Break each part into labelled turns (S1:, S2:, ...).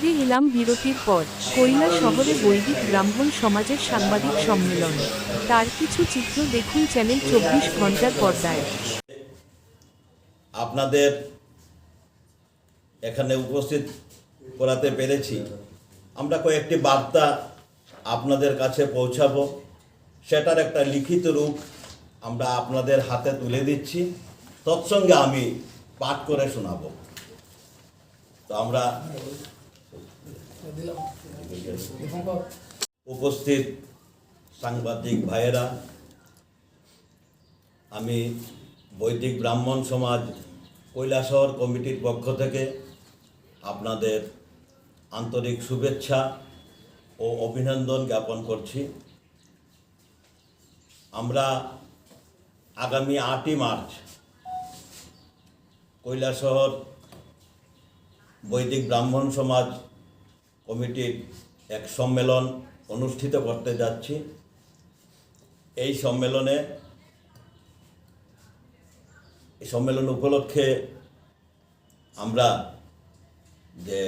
S1: ফিরে এলাম বিরতির পর। কৈলা শহরে বৈদিক ব্রাহ্মণ সমাজের সাংবাদিক সম্মেলন। তার কিছু চিত্র দেখুন চ্যানেল চব্বিশ ঘণ্টার পর্দায়।
S2: আপনাদের এখানে উপস্থিত করাতে পেরেছি। আমরা কয়েকটি বার্তা আপনাদের কাছে পৌঁছাবো। সেটার একটা লিখিত রূপ আমরা আপনাদের হাতে তুলে দিচ্ছি। তৎসঙ্গে আমি পাঠ করে শোনাবো। তো আমরা উপস্থিত সাংবাদিক ভাইয়েরা, আমি বৈদিক ব্রাহ্মণ সমাজ কৈলাসহর কমিটির পক্ষ থেকে আপনাদের আন্তরিক শুভেচ্ছা ও অভিনন্দন জ্ঞাপন করছি। আমরা আগামী আটই মার্চ কৈলাসহর বৈদিক ব্রাহ্মণ সমাজ কমিটির এক সম্মেলন অনুষ্ঠিত করতে যাচ্ছি। এই সম্মেলনে, এই সম্মেলন উপলক্ষে আমরা যে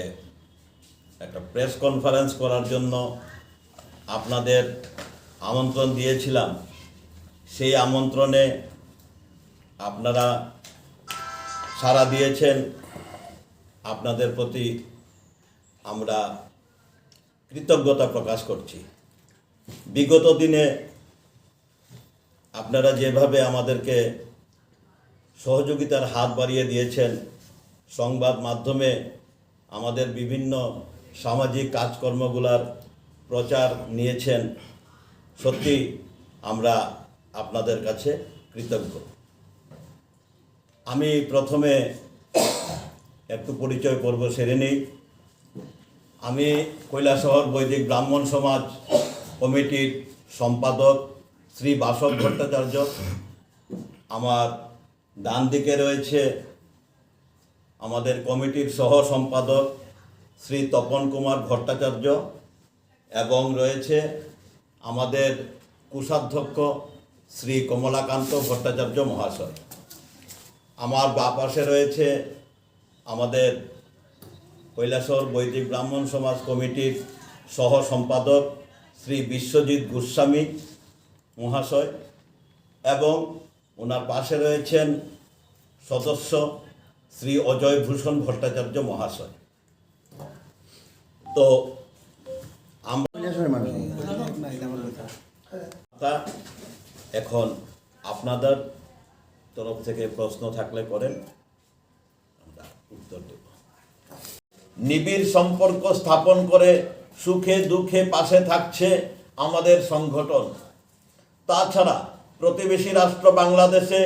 S2: একটা প্রেস কনফারেন্স করার জন্য আপনাদের আমন্ত্রণ দিয়েছিলাম, সেই আমন্ত্রণে আপনারা সাড়া দিয়েছেন। আপনাদের প্রতি আমরা কৃতজ্ঞতা প্রকাশ করছি। বিগত দিনে আপনারা যেভাবে আমাদেরকে সহযোগিতার হাত বাড়িয়ে দিয়েছেন, সংবাদ মাধ্যমে আমাদের বিভিন্ন সামাজিক কাজকর্মগুলার প্রচার নিয়েছেন, সত্যি আমরা আপনাদের কাছে কৃতজ্ঞ। আমি প্রথমে একটু পরিচয় পর্ব সেরে নেই। আমি কৈলাসহর বৈদিক ব্রাহ্মণ সমাজ কমিটির সম্পাদক শ্রী বাসব ভট্টাচার্য। আমার ডান দিকে রয়েছে আমাদের কমিটির সহ সম্পাদক শ্রী তপন কুমার ভট্টাচার্য এবং রয়েছে আমাদের কোষাধ্যক্ষ শ্রী কমলাকান্ত ভট্টাচার্য মহাশয়। আমার বা পাশে রয়েছে আমাদের কৈলাসহর বৈদিক ব্রাহ্মণ সমাজ কমিটির সহ সম্পাদক শ্রী বিশ্বজিৎ গোস্বামী মহাশয় এবং ওনার পাশে রয়েছেন সদস্য শ্রী অজয় ভূষণ ভট্টাচার্য মহাশয়। তো আমরা এখন আপনাদের তরফ থেকে প্রশ্ন থাকলে করেন আমরা উত্তর দেব নিবিড় সম্পর্ক স্থাপন করে সুখে দুঃখে পাশে থাকছে আমাদের সংগঠন। তাছাড়া প্রতিবেশী রাষ্ট্র বাংলাদেশে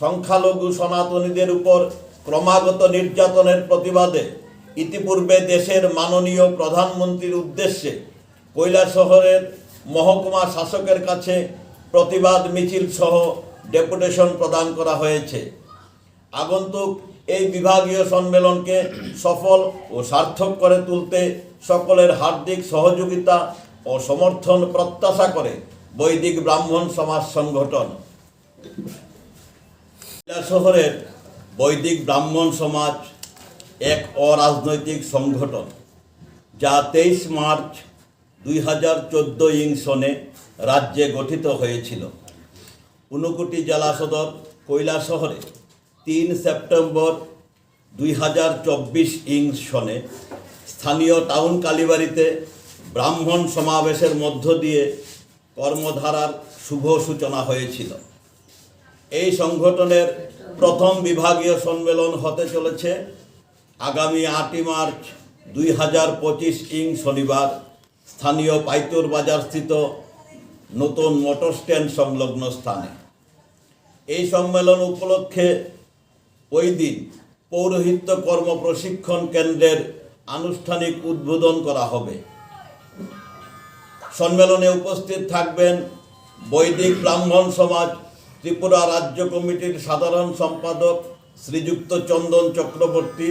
S2: সংখ্যালঘু সনাতনীদের উপর ক্রমাগত নির্যাতনের প্রতিবাদে ইতিপূর্বে দেশের মাননীয় প্রধানমন্ত্রীর উদ্দেশ্যে কৈলাসহরের মহকুমা শাসকের কাছে প্রতিবাদ মিছিল সহ ডেপুটেশন প্রদান করা হয়েছে। আগন্তুক এই বিভাগীয় সম্মেলনকে সফল ও সার্থক করে তুলতে সকলের হার্দিক সহযোগিতা ও সমর্থন প্রত্যাশা করে বৈদিক ব্রাহ্মণ সমাজ সংগঠন। শহরের বৈদিক ব্রাহ্মণ সমাজ এক অরাজনৈতিক সংগঠন, যা তেইশ মার্চ দুই হাজার চোদ্দ ইং সনে রাজ্যে গঠিত হয়েছিল। ঊনকোটি জেলা সদর কৈলাসহরে তিন সেপ্টেম্বর দুই হাজার চব্বিশ ইং সনে স্থানীয় টাউন কালীবাড়িতে ব্রাহ্মণ সমাবেশের মধ্য দিয়ে কর্মধারার শুভ সূচনা হয়েছিল। এই সংগঠনের প্রথম বিভাগীয় সম্মেলন হতে চলেছে আগামী আটই মার্চ দুই হাজার পঁচিশ ইং শনিবার স্থানীয় পাইতুর বাজার স্থিত নতুন মোটর স্ট্যান্ড সংলগ্ন স্থানে। এই সম্মেলন উপলক্ষে ওই দিন পৌরোহিত্য কর্ম প্রশিক্ষণ কেন্দ্রের আনুষ্ঠানিক উদ্বোধন করা হবে। সম্মেলনে উপস্থিত থাকবেন বৈদিক ব্রাহ্মণ সমাজ, ত্রিপুরা রাজ্য কমিটির সাধারণ সম্পাদক শ্রীযুক্ত চন্দন চক্রবর্তী,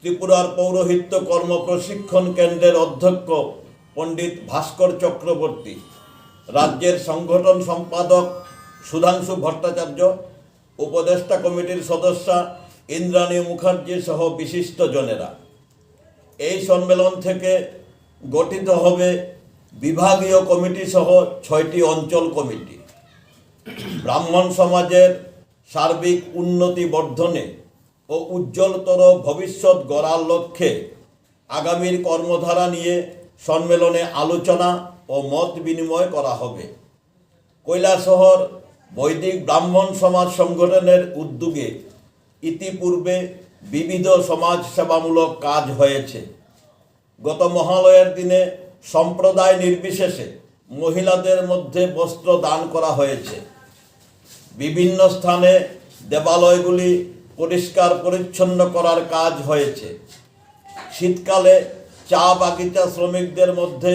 S2: ত্রিপুরার পৌরোহিত্য কর্ম প্রশিক্ষণ কেন্দ্রের অধ্যক্ষ পণ্ডিত ভাস্কর চক্রবর্তী, রাজ্যের সংগঠন সম্পাদক সুধাংশু ভট্টাচার্য উপদেষ্টা কমিটির সদস্যা ইন্দ্রাণী মুখার্জি সহ বিশিষ্ট জনেরা। এই সম্মেলন থেকে গঠিত হবে বিভাগীয় কমিটি সহ ছয়টি অঞ্চল কমিটি। ব্রাহ্মণ সমাজের সার্বিক উন্নতি বর্ধনে ও উজ্জ্বলতর ভবিষ্যৎ গড়ার লক্ষ্যে আগামীর কর্মধারা নিয়ে সম্মেলনে আলোচনা ও মত বিনিময় করা হবে। কৈলাসহর বৈদিক ব্রাহ্মণ সমাজ সংগঠনের উদ্যোগে ইতিপূর্বে বিবিধ সমাজ সেবামূলক কাজ হয়েছে। গত মহালয়ের দিনে সম্প্রদায় নির্বিশেষে মহিলাদের মধ্যে বস্ত্র দান করা হয়েছে। বিভিন্ন স্থানে দেবালয়গুলি পরিষ্কার পরিচ্ছন্ন করার কাজ হয়েছে। শীতকালে চা বাগিচা শ্রমিকদের মধ্যে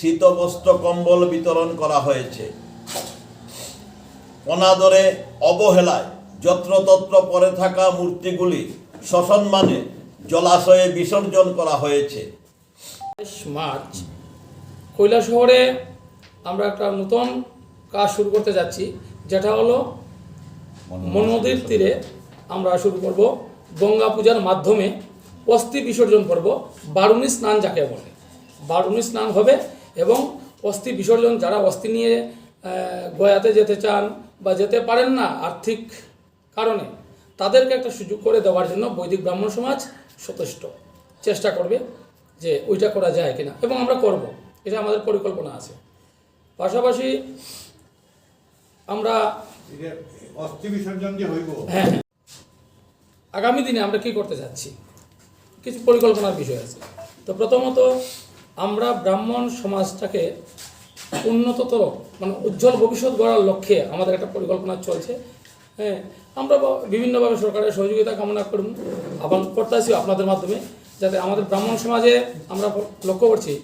S2: শীতবস্ত্র কম্বল বিতরণ করা হয়েছে। অনাদরে অবহেলায় যত্রতত্র পরে থাকা মূর্তিগুলি সসম্মানে জলাশয়ে বিসর্জন করা হয়েছে।
S3: মার্চ কৈলা শহরে আমরা একটা নতুন কাজ শুরু করতে যাচ্ছি যেটা হলো মনদীর তীরে আমরা শুরু করব। গঙ্গা পূজার মাধ্যমে অস্থি বিসর্জন করব বারুণী স্নান যাকে বলে। বারুণী স্নান হবে এবং অস্থি বিসর্জন যারা অস্থি নিয়ে গয়াতে যেতে চান বা যেতে পারেন না আর্থিক কারণে তাদেরকে একটা সুযোগ করে দেওয়ার জন্য বৈদিক ব্রাহ্মণ সমাজ যথেষ্ট চেষ্টা করবে যে ওইটা করা যায় কিনা এবং আমরা করব এটা আমাদের পরিকল্পনা আছে। পাশাপাশি আমরা
S4: অস্থি বিসর্জন যে হইব।
S3: হ্যাঁ। আগামী দিনে আমরা কি করতে যাচ্ছি কিছু পরিকল্পনার বিষয় আছে। তো প্রথমত আমরা ব্রাহ্মণ সমাজটাকে উন্নততর মানে উজ্জ্বল ভবিষ্যৎ গড়ার লক্ষ্যে আমাদের একটা পরিকল্পনা চলছে। হ্যাঁ আমরা বিভিন্নভাবে সরকারের সহযোগিতা কামনা করুন আবার করতেছি আপনাদের মাধ্যমে, যাতে আমাদের ব্রাহ্মণ সমাজে আমরা লক্ষ্য করছি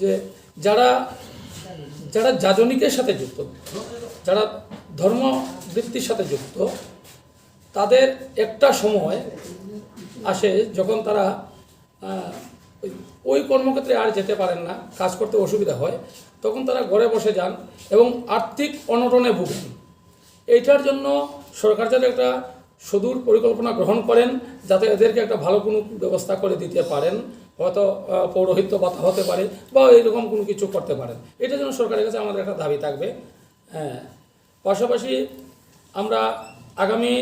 S3: যে যারা যারা যাজনিকের সাথে যুক্ত, যারা ধর্মবৃত্তির সাথে যুক্ত, তাদের একটা সময় আসে যখন তারা ওই কর্মক্ষেত্রে আর যেতে পারেন না, কাজ করতে অসুবিধা হয় তখন তারা ঘরে বসে যান এবং আর্থিক অনটনে ভুগেন। এইটার জন্য সরকার যাতে একটা সুদূর পরিকল্পনা গ্রহণ করেন, যাতে এদেরকে একটা ভালো কোনো ব্যবস্থা করে দিতে পারেন, হয়তো পৌরোহিত্য ভাতা হতে পারে বা এরকম কোনো কিছু করতে পারেন। এটার জন্য সরকারের কাছে আমাদের একটা দাবি থাকবে। হ্যাঁ পাশাপাশি আমরা আগামী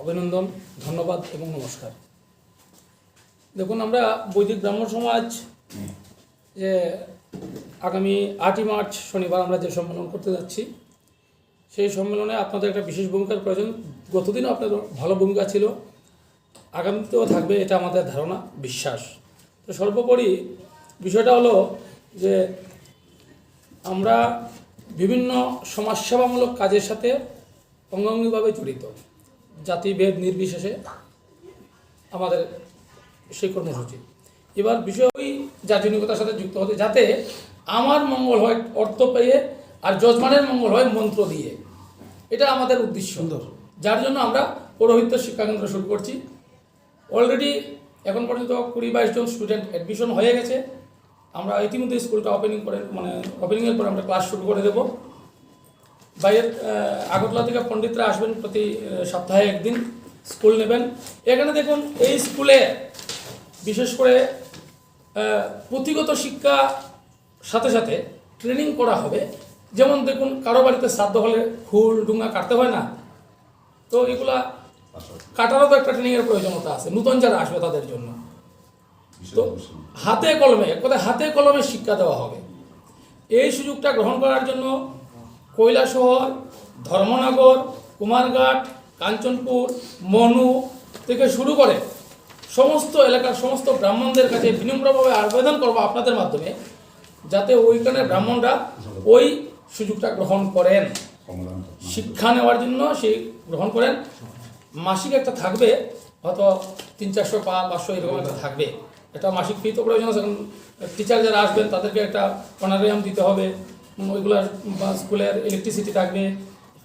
S3: অভিনন্দন, ধন্যবাদ এবং নমস্কার। দেখুন, আমরা বৈদিক ব্রাহ্মণ সমাজ, যে আগামী আটই মার্চ শনিবার আমরা যে সম্মেলন করতে যাচ্ছি, সেই সম্মেলনে আপনাদের একটা বিশেষ ভূমিকার প্রয়োজন। গতদিনও আপনাদের ভালো ভূমিকা ছিল। আগামীতেও থাকবে এটা আমাদের ধারণা, বিশ্বাস। তো সর্বোপরি বিষয়টা হলো যে আমরা বিভিন্ন সমাজসেবামূলক কাজের সাথে অঙ্গাঙ্গিভাবে জড়িত। জাতিভেদ নির্বিশেষে আমাদের সেই কর্মসূচি এবার বিষয় ওই জাতীয়তার সাথে যুক্ত হতে যাতে আমার মঙ্গল হয় অর্থ পেয়ে আর যজমানের মঙ্গল হয় মন্ত্র দিয়ে। এটা আমাদের উদ্দেশ্য। সুন্দর। যার জন্য আমরা পৌরোহিত্য শিক্ষাকেন্দ্র শুরু করছি। অলরেডি এখন পর্যন্ত কুড়ি বাইশ জন স্টুডেন্ট অ্যাডমিশন হয়ে গেছে। আমরা ইতিমধ্যে স্কুলটা ওপেনিং করে মানে ওপেনিংয়ের পরে আমরা ক্লাস শুরু করে দেবো। বাইরের আগরতলা থেকে পণ্ডিতরা আসবেন প্রতি সপ্তাহে একদিন। স্কুল নেবেন। এখানে দেখুন এই স্কুলে বিশেষ করে পুঁথিগত শিক্ষা সাথে সাথে ট্রেনিং করা হবে। যেমন দেখুন কারও বাড়িতে শ্রাদ্ধ হলে ফুল ডুঙ্গা কাটতে হয় না। তো এগুলা কাটারও তো একটা ট্রেনিংয়ের প্রয়োজনীয়তা আছে নতুন যারা আসবে তাদের জন্য। তো হাতে কলমে এক কথায় হাতে কলমে শিক্ষা দেওয়া হবে। এই সুযোগটা গ্রহণ করার জন্য কৈলাসহর ধর্মনগর কুমারঘাট কাঞ্চনপুর মনু থেকে শুরু করে সমস্ত এলাকার সমস্ত ব্রাহ্মণদের কাছে বিনম্রভাবে আবেদন করব আপনাদের মাধ্যমে, যাতে ওইখানে ব্রাহ্মণরা ওই সুযোগটা গ্রহণ করেন। শিক্ষা নেওয়ার জন্য সেই গ্রহণ করেন। মাসিক একটা থাকবে, হয়তো তিন চারশো পা পাঁচশো এরকম একটা থাকবে। একটা মাসিক ফি তো প্রয়োজন আছে টিচার যারা আসবেন তাদেরকে একটা অনারিয়াম দিতে হবে ওইগুলার বা স্কুলের ইলেকট্রিসিটি থাকবে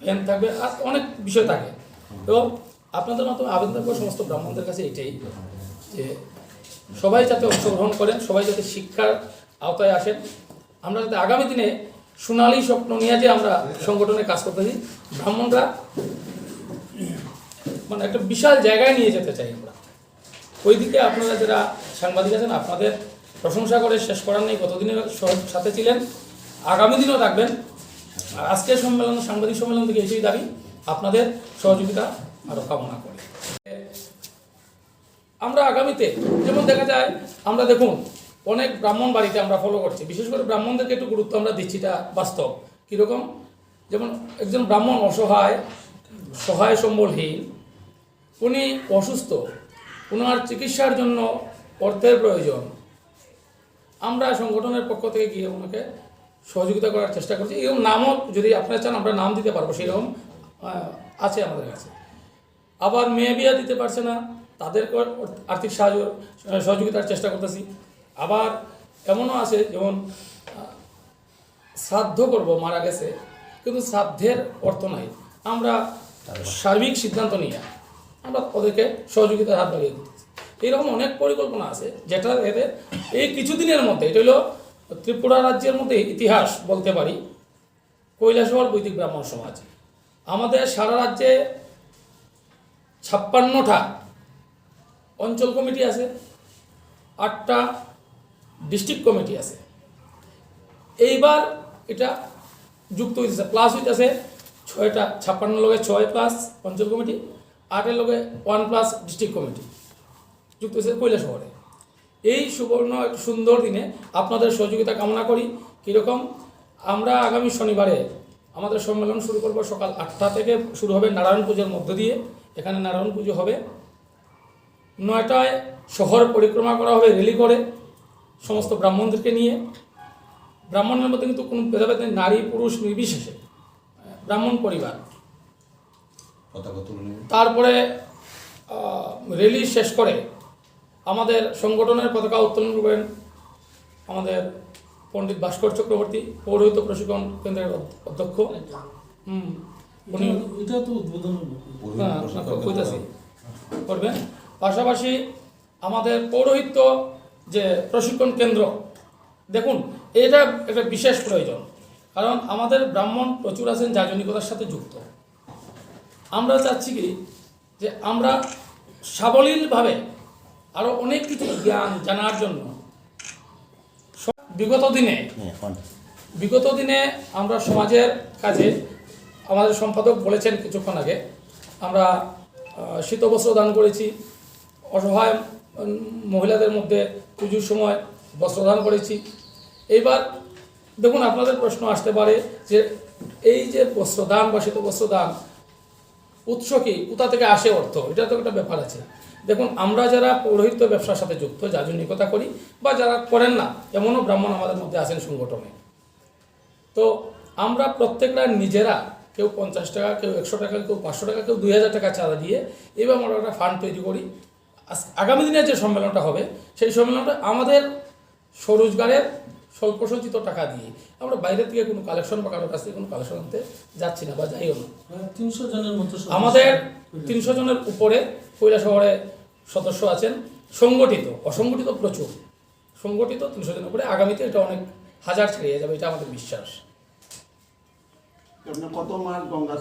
S3: ফ্যান থাকবে, আর অনেক বিষয় থাকে। তো আপনাদের মাধ্যমে আবেদন করব, সমস্ত ব্রাহ্মণদের কাছে এটাই। যে সবাই যাতে অংশগ্রহণ করেন, সবাই যাতে শিক্ষার আওতায় আসেন। আমরা যাতে আগামী দিনে সোনালী স্বপ্ন নিয়ে যে আমরা সংগঠনে কাজ করতেছি ব্রাহ্মণরা মানে একটা বিশাল জায়গায় নিয়ে যেতে চাই আমরা। ওই দিকে আপনারা যারা সাংবাদিক আছেন, আপনাদের প্রশংসা করে শেষ করার নেই কতদিনের সাথে ছিলেন, আগামী দিনও থাকবেন। আর আজকের সম্মেলন, সাংবাদিক সম্মেলন থেকে এসেই দাবি, আপনাদের সহযোগিতা আরও কামনা করি। আমরা আগামীতে, যেমন দেখা যায়, আমরা দেখুন, অনেক ব্রাহ্মণ বাড়িতে আমরা ফলো করছি। বিশেষ করে ব্রাহ্মণদেরকে একটু গুরুত্ব আমরা দিচ্ছি, এটা বাস্তব। কীরকম? যেমন একজন ব্রাহ্মণ অসহায়, সহায় সম্বলহীন, উনি অসুস্থ ওনার চিকিৎসার জন্য অর্থের প্রয়োজন। আমরা সংগঠনের পক্ষ থেকে গিয়ে ওনাকে সহযোগিতা করার চেষ্টা করছি। এরকম নামও যদি আপনারা চান, আমরা নাম দিতে পারব, সেরকম আছে আমাদের কাছে। আবার মেয়ে বিয়া দিতে পারছে না তাদেরকে আর্থিক সাহায্য, সহযোগিতার চেষ্টা করতেছি। আবার এমনও আছে যেমন শ্রাদ্ধ করব, মারা গেছে, কিন্তু শ্রাদ্ধের অর্থ নাই। আমরা সার্বিক সিদ্ধান্ত নিয়ে আমরা ওদেরকে সহযোগিতার হাত বাড়িয়ে দিতেছি। এইরকম অনেক পরিকল্পনা আছে, যেটা এদের এই কিছুদিনের মধ্যে, এটা হলো ত্রিপুরা রাজ্যের মধ্যে ইতিহাস বলতে পারি, কৈলাসহর বৈদিক ব্রাহ্মণ সমাজ। আমাদের সারা রাজ্যে ছাপ্পান্নটা অঞ্চল কমিটি আছে, আটটা ডিস্ট্রিক্ট কমিটি আছে। এইবার এটা যুক্ত হইতেছে প্লাস হইতেছে ছয়টা, ছাপ্পান্ন লগে ছয় প্লাস অঞ্চল কমিটি, আটের লগে ওয়ান প্লাস ডিস্ট্রিক্ট কমিটি। যুক্ত হয়েছে কৈলা শহরে। এই সুবর্ণ সুন্দর দিনে আপনাদের সহযোগিতা কামনা করি। কীরকম? আমরা আগামী শনিবারে আমাদের সম্মেলন শুরু করব সকাল আটটা থেকে, শুরু হবে নারায়ণ পুজোর মধ্য দিয়ে। এখানে নারায়ণ পুজো হবে। নয়টায় শহর পরিক্রমা করা হবে রেলি করে সমস্ত ব্রাহ্মণদেরকে নিয়ে। ব্রাহ্মণের মধ্যে কিন্তু কোনো ভেদাভেদ নেই নারী পুরুষ নির্বিশেষে ব্রাহ্মণ পরিবার। তারপরে রেলি শেষ করে আমাদের সংগঠনের পতাকা উত্তোলন করবেন আমাদের পণ্ডিত ভাস্কর চক্রবর্তী পৌরহিত প্রশিক্ষণ কেন্দ্রের অধ্যক্ষ। হুম উনি
S5: এটা তো উদ্বোধন।
S3: হ্যাঁ। করবেন? পাশাপাশি আমাদের পৌরোহিত্য যে প্রশিক্ষণ কেন্দ্র দেখুন এটা একটা বিশেষ প্রয়োজন। কারণ আমাদের ব্রাহ্মণ প্রচুর আছেন যাজনিকতার সাথে যুক্ত। আমরা চাচ্ছি কি যে আমরা সাবলীলভাবে আরও অনেক কিছু জ্ঞান জানার জন্য বিগত দিনে বিগত দিনে আমরা সমাজের কাজে আমাদের সম্পাদক বলেছেন কিছুক্ষণ আগে আমরা শীতবস্ত্র দান করেছি অসহায় মহিলাদের মধ্যে পুজোর সময় বস্ত্রদান করেছি। এইবার দেখুন, আপনাদের প্রশ্ন আসতে পারে যে এই যে বস্ত্রদান বা শীতবস্ত্রদান উৎস কি? কোথা থেকে আসে অর্থ? এটা তো একটা ব্যাপার আছে। দেখুন, আমরা যারা পৌরোহিত্য ব্যবসার সাথে যুক্ত যাজনিকতা করি, বা যারা করেন না, এমনও ব্রাহ্মণ আমাদের মধ্যে আছেন সংগঠনে। তো আমরা প্রত্যেকটা নিজেরা কেউ পঞ্চাশ টাকা, কেউ একশো টাকা, কেউ পাঁচশো টাকা, কেউ দুই হাজার টাকা চাঁদা দিয়ে এবার আমরা একটা ফান্ড তৈরি করি। আগামী দিনে যে সম্মেলনটা হবে সেই সম্মেলনটা আমাদের স্বরোজগারের স্বল্পসঞ্চিত টাকা দিয়ে। আমরা বাইরে থেকে কোনো কালেকশন বা কারোর কাছ থেকে কোনো কালেকশন আনতে যাচ্ছি না বা যাইও না।
S5: তিনশো জনের মতো
S3: আমাদের তিনশো জনের উপরে কৈলা শহরে সদস্য আছেন সংগঠিত অসংগঠিত প্রচুর। সংগঠিত তিনশো জনের উপরে। আগামীতে এটা অনেক হাজার ছাড়িয়ে যাবে এটা আমাদের বিশ্বাস।
S6: কত মাস গঙ্গা